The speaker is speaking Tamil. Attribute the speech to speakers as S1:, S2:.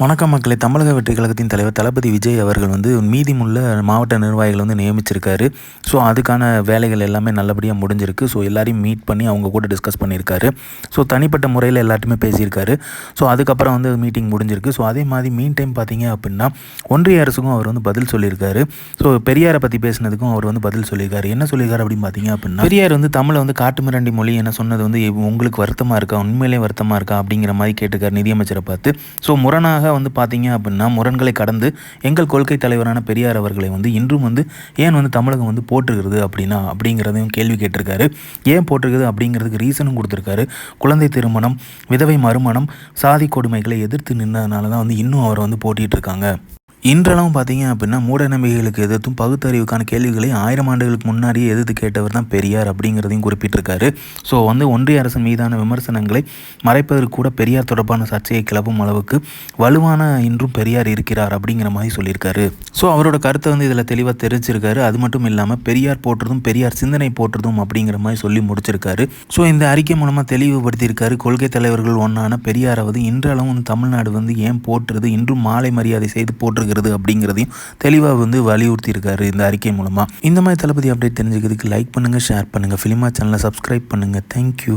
S1: வணக்கம் மக்களே. தமிழக வெற்றி கழகத்தின் தலைவர் தளபதி விஜய் அவர்கள் வந்து மீதிமுள்ள மாவட்ட நிர்வாகிகள் வந்து நியமிச்சிருக்காரு. ஸோ அதுக்கான வேலைகள் எல்லாமே நல்லபடியாக முடிஞ்சிருக்கு. ஸோ எல்லாரையும் மீட் பண்ணி அவங்க கூட டிஸ்கஸ் பண்ணியிருக்காரு. ஸோ தனிப்பட்ட முறையில் எல்லாருமே பேசியிருக்காரு. ஸோ அதுக்கப்புறம் வந்து மீட்டிங் முடிஞ்சிருக்கு. ஸோ அதே மாதிரி மீன் டைம் பார்த்தீங்க அப்படின்னா ஒன்றிய அரசுக்கும் அவர் வந்து பதில் சொல்லியிருக்காரு. ஸோ பெரியாரை பற்றி பேசினதுக்கும் அவர் வந்து பதில் சொல்லியிருக்காரு. என்ன சொல்லியிருக்காரு அப்படின்னு பார்த்தீங்க அப்படின்னா பெரியார் வந்து தமிழை வந்து காட்டுமிராண்டி மொழி என்ன சொன்னது வந்து உங்களுக்கு வருத்தமாக இருக்கா? உண்மையிலே வருத்தமாக இருக்கா? அப்படிங்கிற மாதிரி கேட்டிருக்காரு நிதியமைச்சரை பார்த்து. ஸோ முரணாக வந்து பார்த்தீங்க அப்படின்னா முரண்களை கடந்து எங்கள் கொள்கை தலைவரான பெரியார் அவர்களை வந்து இன்றும் வந்து ஏன் வந்து தமிழகம் வந்து போட்டிருக்கிறது அப்படின்னா அப்படிங்கிறதையும் கேள்வி கேட்டிருக்காரு. ஏன் போட்டிருக்குது அப்படிங்கிறதுக்கு ரீசனும் கொடுத்துருக்காரு. குழந்தை திருமணம் விதவை மறுமணம் சாதி கொடுமைகளை எதிர்த்து நின்றதுனால தான் வந்து இன்னும் அவர் வந்து போட்டிகிட்டு இருக்காங்க. இன்றளவும் பார்த்தீங்க அப்படின்னா மூட நம்பிக்கைகளுக்கு எதிர்த்தும் பகுத்தறிவுக்கான கேள்விகளை ஆயிரம் ஆண்டுகளுக்கு முன்னாடியே எதிர்த்து கேட்டவர் தான் பெரியார் அப்படிங்கிறதையும் குறிப்பிட்டிருக்காரு. ஸோ வந்து ஒன்றிய அரசு மீதான விமர்சனங்களை மறைப்பதற்கு கூட பெரியார் தொடர்பான சர்ச்சையை கிளப்பும் அளவுக்கு வலுவான இன்றும் பெரியார் இருக்கிறார் அப்படிங்கிற மாதிரி சொல்லியிருக்காரு. ஸோ அவரோட கருத்தை வந்து இதில் தெளிவாக தெரிஞ்சிருக்காரு. அது மட்டும் இல்லாமல் பெரியார் போற்றதும் பெரியார் சிந்தனை போற்றதும் அப்படிங்கிற மாதிரி சொல்லி முடிச்சிருக்காரு. ஸோ இந்த அறிக்கை மூலமாக தெளிவுபடுத்தியிருக்காரு. கொள்கை தலைவர்கள் ஒன்றான பெரியாராவது இன்றளவும் தமிழ்நாடு வந்து ஏன் போற்றுறது இன்றும் மாலை மரியாதை செய்து போற்றுகிறது அப்படிங்கிறதையும் தெளிவாக வந்து வலியுறுத்தியிருக்காரு இந்த அறிக்கை மூலமாக இந்த மாதிரி தளபதி அப்டேட் தெரிஞ்சுக்கிறதுக்கு லைக் பண்ணுங்கள் ஷேர் பண்ணுங்கள் ஃபிலிமா சேனலை சப்ஸ்கிரைப் பண்ணுங்கள் தேங்க்யூ